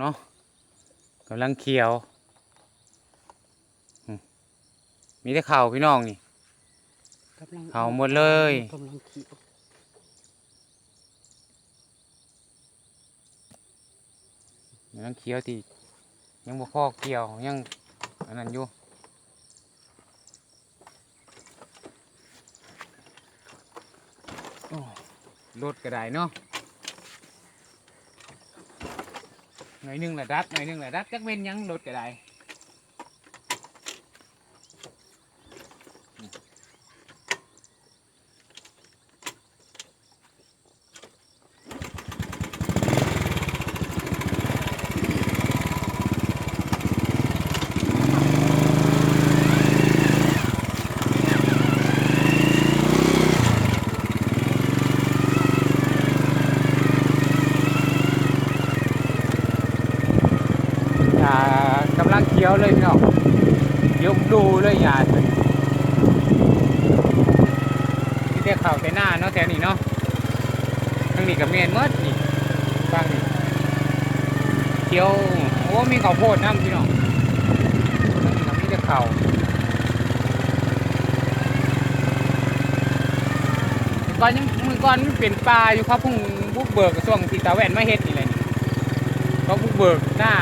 เนาะกำลังเขียวอืมมีแต่ข่าวพี่น้องนี่กำลังเอาหมดเลยกำลังเขียวกำลังเขียวที่ยังบ่พอเกี่ยวยังอันนั้นอยู่โอ้รถก็ได้เนาะ หน่อยหนึงแหละดัดหน่อยหนึงแหละดัดจักเว้นหยังรถก็ได้่ากำลังเคี้ยวเลยพี่น้องเคี้ยวดูเลยอย่านี่แต่ข่าวแต่หน้าเนาะแถวนี้เนาะทางนี้กับเมียนเมดนี่ฟังนี่เคี้ยวโอ้มีข้าวโพดน้ำพี่น้องทางนี้กับมีแต่ข่าวก่อนยังมือก่อนมันเป็นปลาอยู่ครับพุ่งบุกเบิกช่วงที่ตาแว่นมาเฮ็ดนี่แหละนี่เขาบุกเบิกหน้า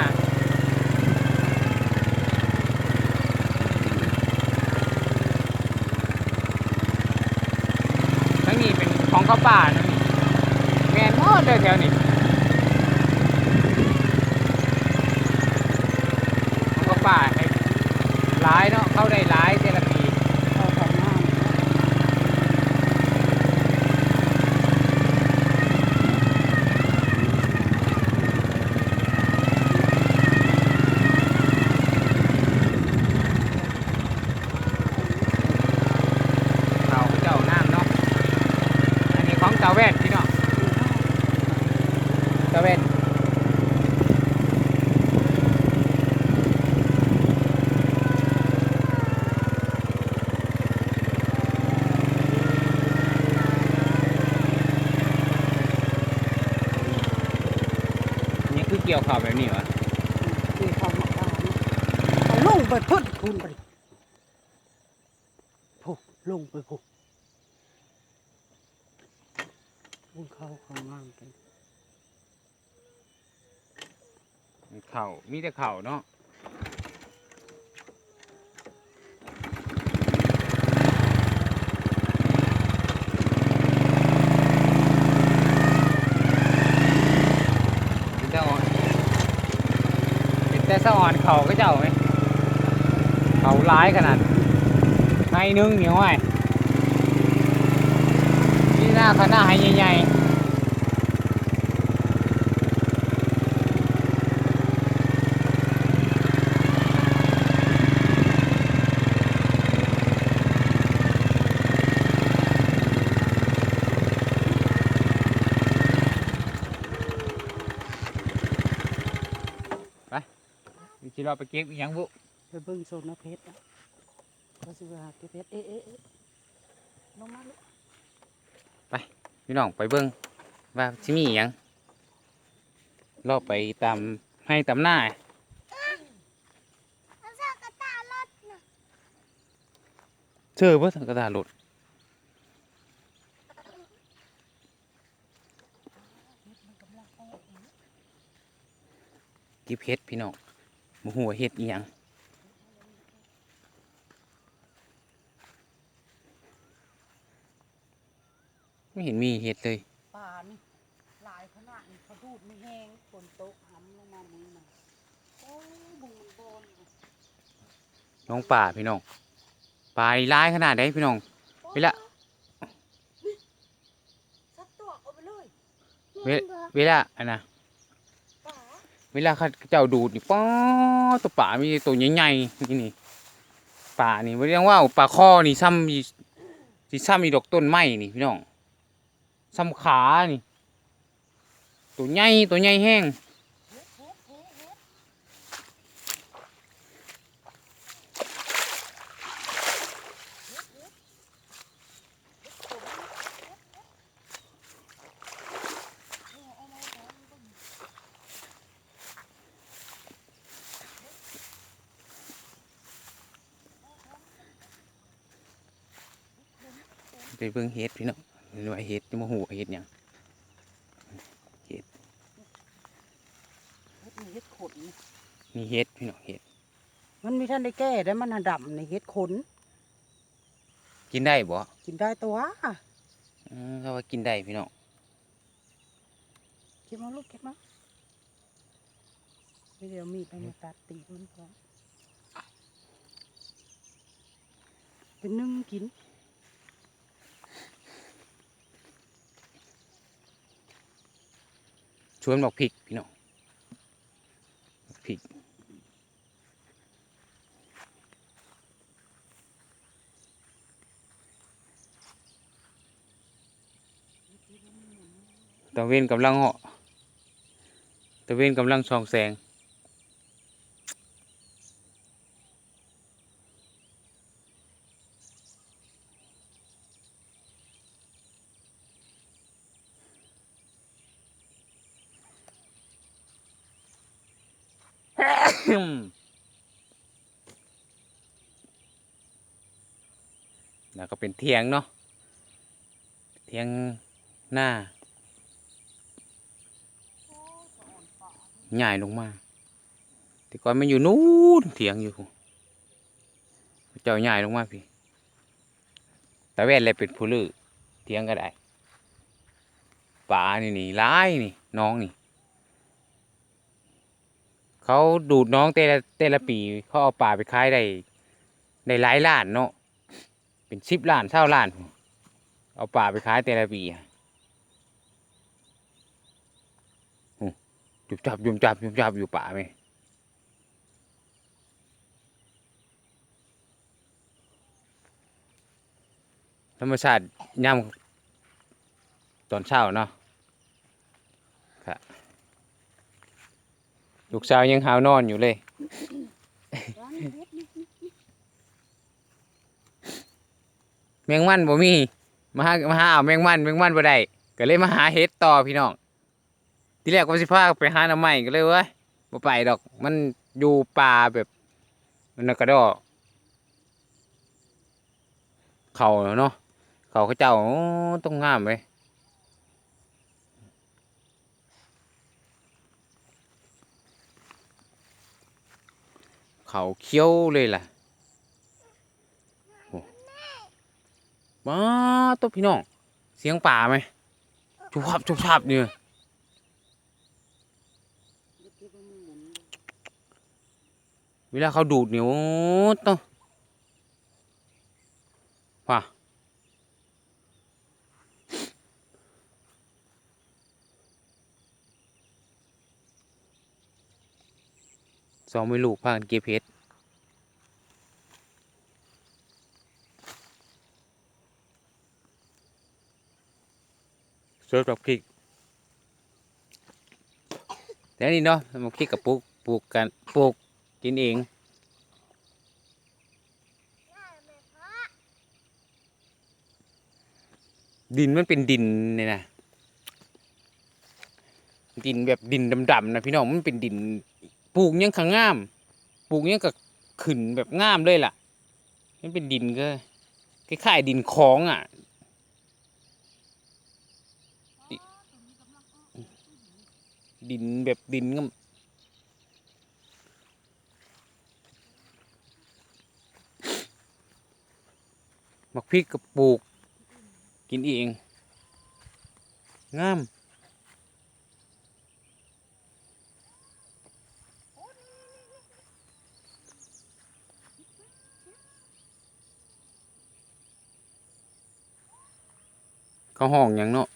ทั้งนี้เป็นของข้าวป่านะแมนหมดเลยแถวนี้ของข้าวป่าให้ร้ายเนาะเข้าได้หลายแต่ละปี เข้ากันน้ำ เขาเจ้าน้ำเนาะอันนี้ของตาแว่นพี่น้องตาแว่นนี่คือเกี่ยวข่าวแบบนี้วะคือเขามาบ้านเอาลงไปพุ่นพุ่นไปพุกลงไปพุกพุ่งเข้าเข้างามกันเข่ามีแต่เข่าเนาะเป็นแต่อ่อนเป็น แต่สะอ่อนเข่าก็เจ้าไหมเข่าร้ายขนาดให้นึ่งเหนียวไอ้นี่หน้าขนาดให้ใหญ่ๆ วิธีเราไปเก็บอีหยังบุไปเบิ่งโซนนะเพชรนะก็สิว่าเก็บเพชรเอ๊ะเอ๊ะเอ๊ะลงมาลูกพี่น้องไปเบิ่งว่าสิมีอีหยังเราไปตามให้ตามหน้าเชื่อว่าทางกระดาษรถเกิบเฮ็ดพี่น้อง บ่ฮู้ว่าเฮ็ดอีหยังไม่เห็นมีเฮ็ดเลยป่านี่หลายขนาดนี้เขาดูดไม่แห้งฝนตกหำลงมามือมันโอ้ยบุงมันบนน้องป่าพี่น้องป่านี่ร้ายขนาดไหนพี่น้องเวลาสักตัวเอาไปเลยเวเวลาอันน่ะป่า เวลาเขาเจ้าดูดนี่ป้อตัวป่ามีตัวใหญ่ๆนี่นี่ป่านี่เรียกว่าป่าข้อนี่ซ้ำอีสิซ้ำมีดอกต้นไม้นี่พี่น้องซ้ำขานี่ตัวใหญ่ตัวใหญ่แห้ง เฮ็ดเฮ็ดเฮ็ดเฮ็ด เบิ่งเฮ็ดพี่น้องเห็นว่าเฮ็ดจะมาหูว่าเฮ็ดหยังเฮ็ดนี่เฮ็ดขนนี่เฮ็ดพี่น้องเฮ็ด มันมีท่านได้แก้ได้มันหาดำในเฮ็ดขนกินได้บ่กินได้ตัวอืมเขาว่ากินได้พี่น้องเก็บมาลูกเก็บมาไม่เดี๋ยวมีดเอามาตัดตีนมันก่อนเป็นนึ่งกิน ชวนบอกพริกพี่น้องพริกตะเวนกำลังเหาะตะเวนกำลังส่องแสง แล้วก็เป็นเทียงเนาะ เทียงหน้าใหญ่ลงมา แต่ก่อนมันอยู่นู้นเถียงอยู่ เจ้าใหญ่ลงมาพี่ตาแวนเลยเป็นผู้ลือเถียงก็ได้ป่านี่นี่ร้ายนี่ น้องนี่ เขาดูดน้องแต่ละแต่ละปีเขาเอาป่าไปขายได้ได้หลายล้านเนาะเป็นสิบล้านเท่าล้าน เอาป่าไปขายแต่ละปีอะอู้จุบจับยุบจับยุบจับอยู่ป่าไหมธรรมชาติย่ำตอนเช้าเนาะครับ ลูกสาวยังหาวนอนอยู่เลยเฮ็ดนี่แมงมันบ่มี มาหามาหาเอาแมงมันแมงมันบ่ได้ก็เลยมาหาเห็ดต่อพี่น้อง ที่แรกก็สิพาไปหาหน่อไม้ก็เลยว้ยบ่ไปดอก มันอยู่ป่าแบบมันกระดอเขาเนาะเขาเขาเจ้าต้องงามเว้ย เขาเคี้ยวเลยล่ะมาตัวพี่น้อง เสียงป่าไหมชุบชับชุบชับเนี่ยเวลาเขาดูดเนี่ยโอ้ต้องว่า สองไม่ลูกพากันเก็บเพชรเสิร์ฟกับพริกแต่นนี่เนาะมันพริกกับปลูกปลูกกันปลูกกินเองดินมันเป็นดินเนี่ยนะดินแบบดินดำๆนะพี่น้องมันเป็นดิน ปลูกยังขางงาม ปลูกยังก็ขึ้นแบบงามเลยล่ะมันเป็นดินก็คล้ายๆดินคลองอะดินแบบดินงามมักพริกกับปลูก กินเอง งาม เขาห้องหยังเนาะ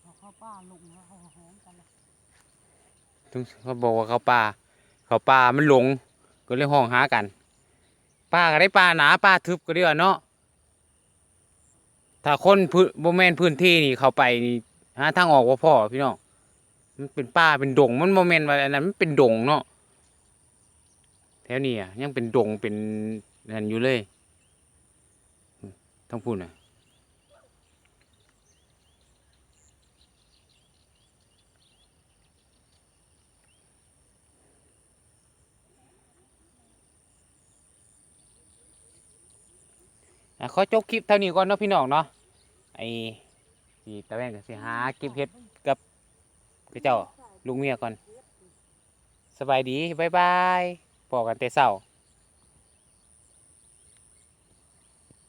เขาเข้าป้าลงแล้วเขาหอมกันเลยเขาบอกว่าเขาป่า เขาป่ามันหลง ก็เลยห้องหากันป่าก็ได้ป่าหนาป่าทึบก็เดียวาเนาะถ้าคนพื้นโบแมนพื้นที่นี่เขาไปนี่ หาทางออกว่าพ่อพี่น้องมันเป็นป้าเป็นดงมันโมเมนต์อะไรนั้นมันเป็นดงเนาะแถวนี้อะยังเป็นดงเป็นนั่นอยู่เลยต้องพูดนะขอจบคลิปเท่านี้ก่อนเนาะพี่น้องเนาะไอ สิตะแวงก็สิหาเก็บเฮ็ดกับเจ้าลุงเมียก่อนสบายดีบ๊ายบายพอกันแต่เช้า